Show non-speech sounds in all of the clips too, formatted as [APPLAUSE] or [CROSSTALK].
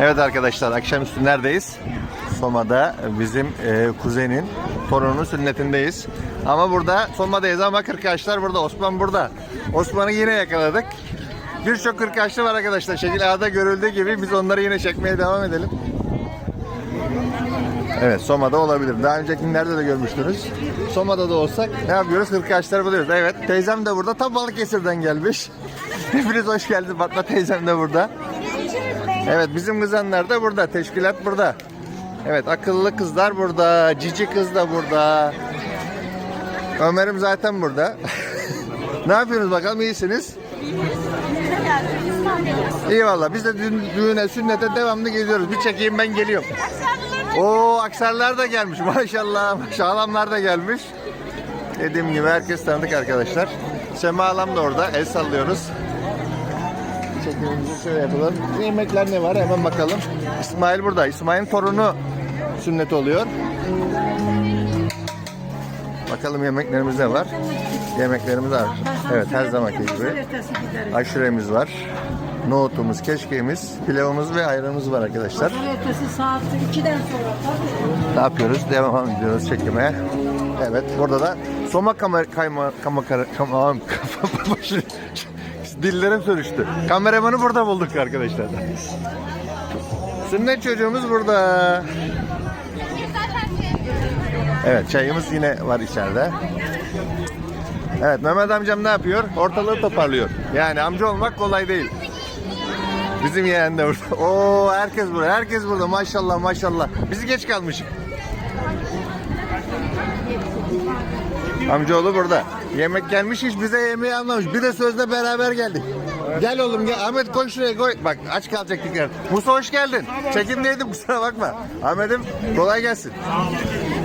Evet arkadaşlar akşamüstü neredeyiz? Soma'da bizim e, kuzenin torununun sünnetindeyiz. Ama burada Soma'dayız ama kırkaçlar burada. Osman burada. Osman'ı yine yakaladık. Birçok kırkaçlı var arkadaşlar. Şekil A'da görüldüğü gibi biz onları yine çekmeye devam edelim. Evet Soma'da olabilir. Daha öncekilerde de görmüştünüz. Soma'da da olsak ne yapıyoruz? Kırkaçlar buluyoruz. Evet teyzem de burada. Tam Balıkesir'den gelmiş. [LAUGHS] Hepiniz hoş geldiniz. Fatma teyzem de burada. Evet bizim kızanlar da burada. Teşkilat burada. Evet akıllı kızlar burada. Cici kız da burada. Ömer'im zaten burada. [LAUGHS] ne yapıyorsunuz bakalım iyisiniz? İyi valla biz de dün, düğüne sünnete devamlı geziyoruz. Bir çekeyim ben geliyorum. Oo aksarlar da gelmiş [LAUGHS] maşallah. Şalamlar da gelmiş. Dediğim gibi herkes tanıdık arkadaşlar. Sema Alam da orada. El sallıyoruz. Çekimimizi şöyle yapalım. Yemekler ne var hemen bakalım. İsmail burada. İsmail'in torunu sünnet oluyor. Bakalım yemeklerimiz ne var? Yemeklerimiz var. Evet her zamanki gibi. Aşuremiz var. Nohutumuz, keşkeğimiz, pilavımız ve ayranımız var arkadaşlar. Ertesi saat 2'den sonra. Ne yapıyoruz? Devam ediyoruz çekime. Evet burada da Soma kamer kayma kama kama kama dillerim sürüştü. Kameramanı burada bulduk arkadaşlar. Sünnet çocuğumuz burada. Evet çayımız yine var içeride. Evet Mehmet amcam ne yapıyor? Ortalığı toparlıyor. Yani amca olmak kolay değil. Bizim yeğen de burada. [LAUGHS] Oo herkes burada. Herkes burada. Maşallah maşallah. Biz geç kalmışız. Amcaoğlu burada. Yemek gelmiş hiç bize yemeği almamış. Bir de sözde beraber geldik. Gel oğlum gel. Ahmet koy şuraya koy. Bak aç kalacaktık yer. Musa hoş geldin. Çekimdeydim kusura bakma. Ahmet'im kolay gelsin.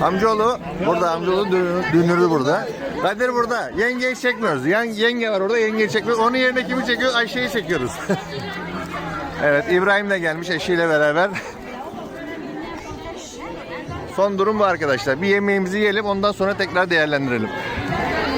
Amcaoğlu burada. Amcaoğlu dünürü, dünürü burada. Kadir burada. Yengeyi çekmiyoruz. Yan, yenge var orada. Yengeyi çekmiyoruz. Onun yerine kimi çekiyoruz? Ayşe'yi çekiyoruz. [LAUGHS] evet İbrahim de gelmiş eşiyle beraber. Son durum bu arkadaşlar. Bir yemeğimizi yiyelim ondan sonra tekrar değerlendirelim.